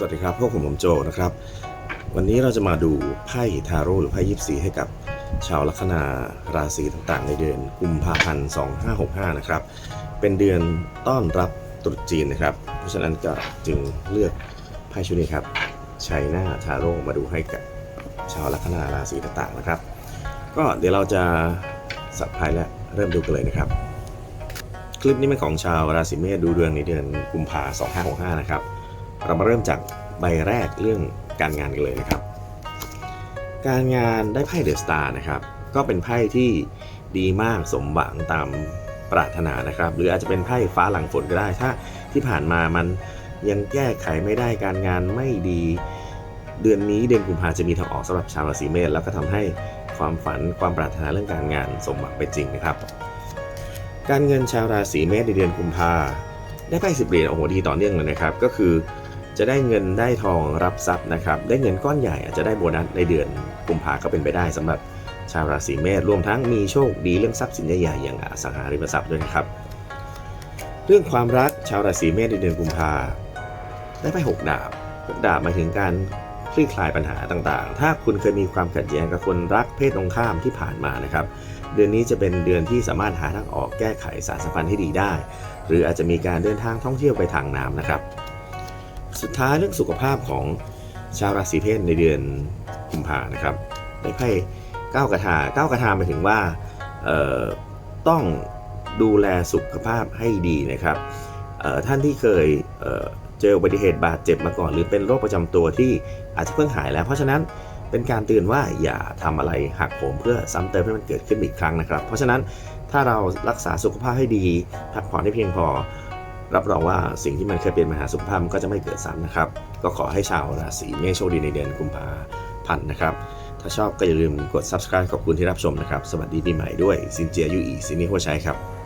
สวัสดีครับพวกผมผมโจนะครับ วันนี้เราจะมาดูไพ่ทาโร่หรือไพ่ยิปซีให้กับชาวลัคนาราศีต่างๆ ในเดือนกุมภาพันธ์ 2565 นะครับ เป็นเดือนต้อนรับตรุษจีนนะครับ เพราะฉะนั้นก็จึงเลือกไพ่ชุดนี้ครับชัยหน้าทาโร่มาดูให้กับชาวลัคนาราศีต่างๆนะครับ ก็เดี๋ยวเราจะสับไพ่และเริ่มดูกันเลยนะครับ คลิปนี้เป็นของชาวราศีเมษดูดวงในเดือนกุมภา2565 นะครับ เรามาเริ่มจากใบแรกเรื่องการงานกันเลยนะครับ การงานได้ไพ่เดอะสตาร์นะครับ ก็เป็นไพ่ที่ดีมากสมหวังตามปรารถนานะครับ หรืออาจจะเป็นไพ่ฟ้าหลังฝนก็ได้ถ้าที่ผ่านมามันยังแก้ไขไม่ได้การงานไม่ดี เดือนนี้เดือนกุมภาจะมีทางออกสำหรับชาวราศีเมษแล้วก็ทำให้ความฝันความปรารถนาเรื่องการงานสมหวังไปจริงนะครับ การเงินชาวราศีเมษในเดือนกุมภาได้ไพ่สิบเหรียญโอ้โหดีต่อเนื่องเลยนะครับ ก็คือ จะได้เงินได้ทองรับทรัพย์นะครับได้เงินก้อนใหญ่อาจจะได้โบนัสในเดือนกุมภาก็เป็นไปได้สำหรับชาวราศีเมษรวมทั้งมีโชคดีเรื่องทรัพย์สินใหญ่ๆอย่างอสังหาริมทรัพย์ด้วยนะครับ เรื่องความรักชาวราศีเมษในเดือนกุมภาได้ไพ่หกดาบหกดาบหมายถึงการคลี่คลายปัญหาต่างๆ ถ้าคุณเคยมีความขัดแย้งกับคนรักเพศตรงข้ามที่ผ่านมานะครับ เดือนนี้จะเป็นเดือนที่สามารถหาทางออกแก้ไขสารสัมพันธ์ที่ดีได้ หรืออาจจะมีการเดินทางท่องเที่ยวไปทางน้ำนะครับ สุดท้ายเรื่องสุขภาพของชาวราศีเพษในเดือนกุมภานะครับได้ไพ่ก้าวกระทาก้าวกระทาหมายถึงว่าต้องดูแลสุขภาพให้ดีนะครับท่านที่เคยเจออุบัติเหตุบาดเจ็บมาก่อน หรือเป็นโรคประจำตัวที่อาจจะเพิ่งหายแล้ว เพราะฉะนั้นเป็นการเตือนว่าอย่าทำอะไรหักโหมเพื่อซ้ำเติมให้มันเกิดขึ้นอีกครั้งนะครับ เพราะฉะนั้นถ้าเรารักษาสุขภาพให้ดี พักผ่อนให้เพียงพอ รับรองว่าสิ่งที่มันเคยเป็นปัญหาสุขภาพมันก็จะไม่เกิดซ้ำนะครับ ก็ขอให้ชาวราศีเมษโชคดีในเดือนกุมภาพันธ์นะครับ ถ้าชอบก็อย่าลืมกด subscribe ขอบคุณที่รับชมนะครับ สวัสดีปีใหม่ด้วยซินเจียยูอีซินนี่หัวใช้ครับ